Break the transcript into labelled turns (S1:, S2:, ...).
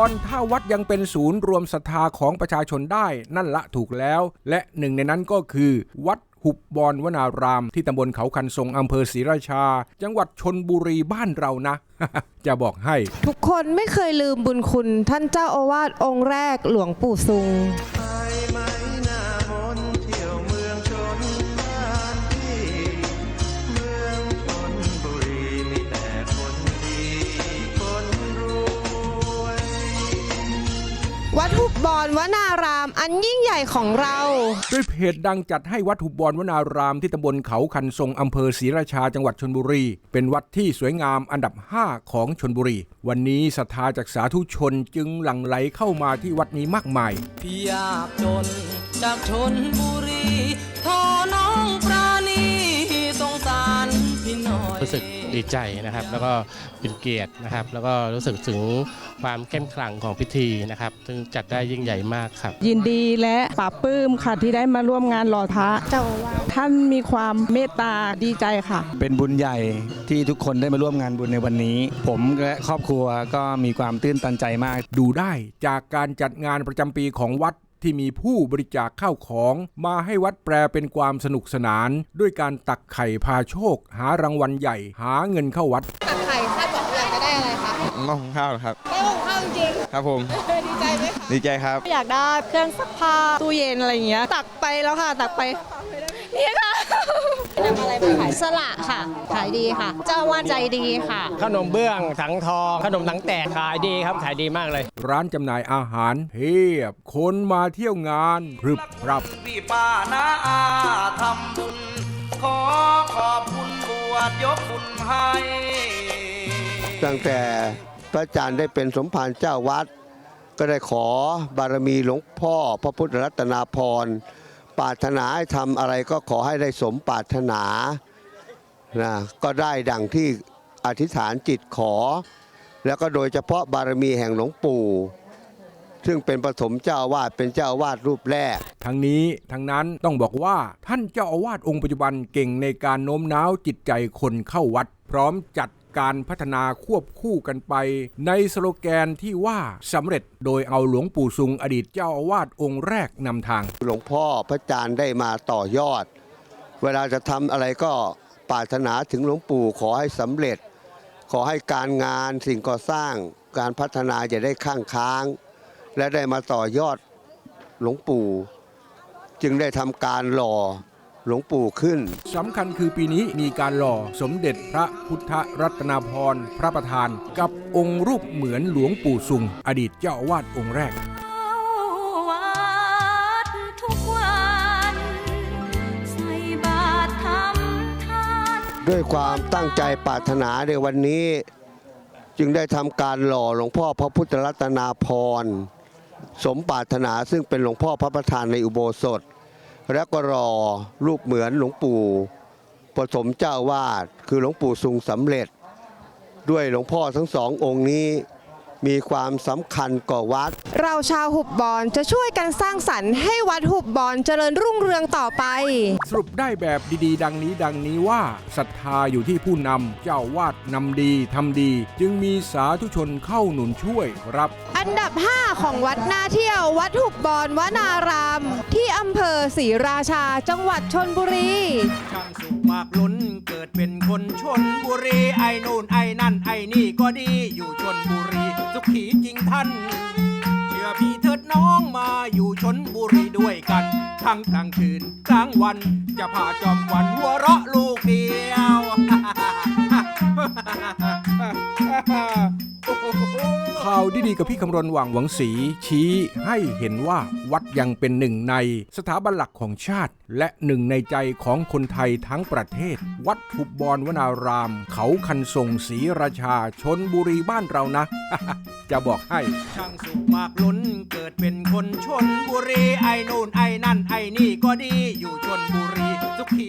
S1: อนถ้าวัดยังเป็นศูนย์รวมศรัทธาของประชาชนได้นั่นละถูกแล้ว และหนึ่งในนั้นก็คือวัดหุบบอนวนาราม ที่ตำบลเขาคันทรงอำเภอศรีราชา จังหวัดชนบุรีบ้านเรานะ จะบอกให้
S2: ทุกคนไม่เคยลืมบุญคุณท่านเจ้าอาวาสองค์แรกหลวงปู่ซุง
S3: ด
S2: หุบบอนวนารามอันยิ่งใหญ่ของเรา
S1: ด้วยเพจดังจัดให้วัดหุบบอนวนารามที่ตำบลเขาคันทรงอำเภอศรีราชาจังหวัดชนบุรี เป็นวัดที่สวยงามอันดับ 5 ของชนบุรี วันนี้ศรัทธาจากสาธุชนจึงหลั่งไหลเข้ามาที่วัดนี้มากมาย
S4: พี่ยากจนจากชนบุรี
S5: ดีใจนะครับ แล้วก็เป็นเกียรตินะครับ แล้วก็รู้สึกถึงความเข้มขลังของพิธีนะครับซึ่งจัดได้ยิ่งใหญ่มากครับ
S6: ยินดีและปลาบปลื้มค่ะที่ได้มาร่วมงานหล่อพระ
S2: เจ้าอาวาส
S6: ท่านมีความเมตตาดีใจค่ะ
S7: เป็นบุญใหญ่ที่ทุกคนได้มาร่วมงานบุญในวันนี้ ผมและครอบครัวก็มีความตื้นตันใจมาก
S1: ดูได้จากการจัดงานประจำปีของวัด ที่มีผู้บริจาคข้าวของ มาให้วัดแปลเป็นความสนุกสนาน ด้วยการตักไข่พาโชค หารางวัลใหญ่ หาเงินเข้าวัด
S2: ตักไข่คาดหวังอยากจะได้อะไรคะ
S7: หม้อหุงข้าวครับ
S2: ได้ของข้าวจริง
S7: ครับผม
S2: ดีใจไหมคะ
S7: ดีใจครับ
S6: อยากได้เครื่องซักผ้าตู้เย็นอะไรอย่างเงี้ยตักไปแล้วค่ะ ตักไปนี่ค่ะ
S2: นำอะไรมาขาย
S8: สละค่ะ ขายดีค่ะ เจ้าอาวาดใจดีค่ะ
S9: ขนมเบื้องถังทอง ขนมถังแตกขายดีครับขายดีมากเลย
S1: ร้านจำหน่ายอาหารเพียบ คนมาเที่ยวงานพรึบพรับ
S3: พี่ป้านาอาทำบุญ ขอขอบคุณบวชยกบุญให้
S10: ตั้งแต่พระอาจารย์ได้เป็นสมภารเจ้าวัด ก็ได้ขอบารมีหลวงพ่อพระพุทธรัตนาพร ปรารถนาให้ทำอะไรก็ขอให้ได้สมปรารถนานะก็ได้ดังที่อธิษฐานจิตขอ แล้วก็โดยเฉพาะบารมีแห่งหลวงปู่ ซึ่งเป็นปฐมเจ้าอาวาสเป็นเจ้าอาวาสรูปแรก
S1: ทั้งนี้ทั้งนั้นต้องบอกว่าท่านเจ้าอาวาสองค์ปัจจุบันเก่งในการโน้มน้าวจิตใจคนเข้าวัด พร้อมจัด การพัฒนาควบคู่กันไป ในสโลแกนที่ว่าสำเร็จโดยเอาหลวงปู่ซุงอดีตเจ้าอาวาสองค์แรกนำทาง
S10: หลวงพ่อพระอาจารย์ได้มาต่อยอด เวลาจะทำอะไรก็ปรารถนาถึงหลวงปู่ขอให้สำเร็จ ขอให้การงานสิ่งก่อสร้างการพัฒนาจะได้ข้างค้าง และได้มาต่อยอดหลวงปู่ จึงได้ทำการหล่อ หลวงปู่ขึ้น
S1: สำคัญคือปีนี้มีการหล่อสมเด็จพระพุทธรัตนาพรณ์พระประธาน กับองค์รูปเหมือนหลวงปู่ซุง อดีตเจ้าอาวาสองค์แรก
S8: วัดทุกวันใส่บาตรทำทาน
S10: ด้วยความตั้งใจปรารถนาในวันนี้ จึงได้ทำการหล่อหลวงพ่อพระพุทธรัตนาพรณ์สมปรารถนาซึ่งเป็นหลวงพ่อพระประธานในอุโบสถ แล้วก็รอรูปเหมือนหลวงปู่ปฐมเจ้าวาดคือหลวงปู่ทรงสำเร็จ ด้วยหลวงพ่อทั้งสององค์นี้ มีความสำคัญก่อวัด
S2: เราชาวหุบบอนจะช่วยกันสร้างสรรค์ให้วัดหุบบอนเจริญรุ่งเรืองต่อไป
S1: สรุปได้แบบดีๆ ดังนี้ดังนี้ว่าศรัทธาอยู่ที่ผู้นำเจ้าวาดนำดีทำดี จึงมีสาธุชนเข้าหนุนช่วยครับ
S2: อันดับ 5 ของวัดนาเที่ยว วัดหุบบอนวนาราม ที่อำเภอศรีราชาจังหวัดชนบุรี
S1: ช่างสุขมากล้นเกิดเป็นคนชนบุรีไอ้นู่นไอ้นั่นไอ้นี่ก็ดีอยู่ชนบุรีสุขีจริงท่าน เชื่อพี่เถิดน้องมาอยู่ชนบุรีด้วยกัน ทั้งกลางคืนกลางวัน จะพาจอมวันหัวเราะลูกเดียวาวดีๆกับพี่คำรณหว่างหวังสีชี้ให้เห็นว่าวัดยังเป็นหนึ่งในสถาบันหลักของชาติ และหนึ่งในใจของคนไทยทั้งประเทศ วัดหุบบอนวนาราม เขาคันทรงศรีราชาชนบุรีบ้านเรานะ จะบอกให้ ช่างสุขมากล้นเกิดเป็นคนชนบุรีไอ้นู่นไอ้นั่นไอ้นี่ก็ดีอยู่ชนบุรีสุขี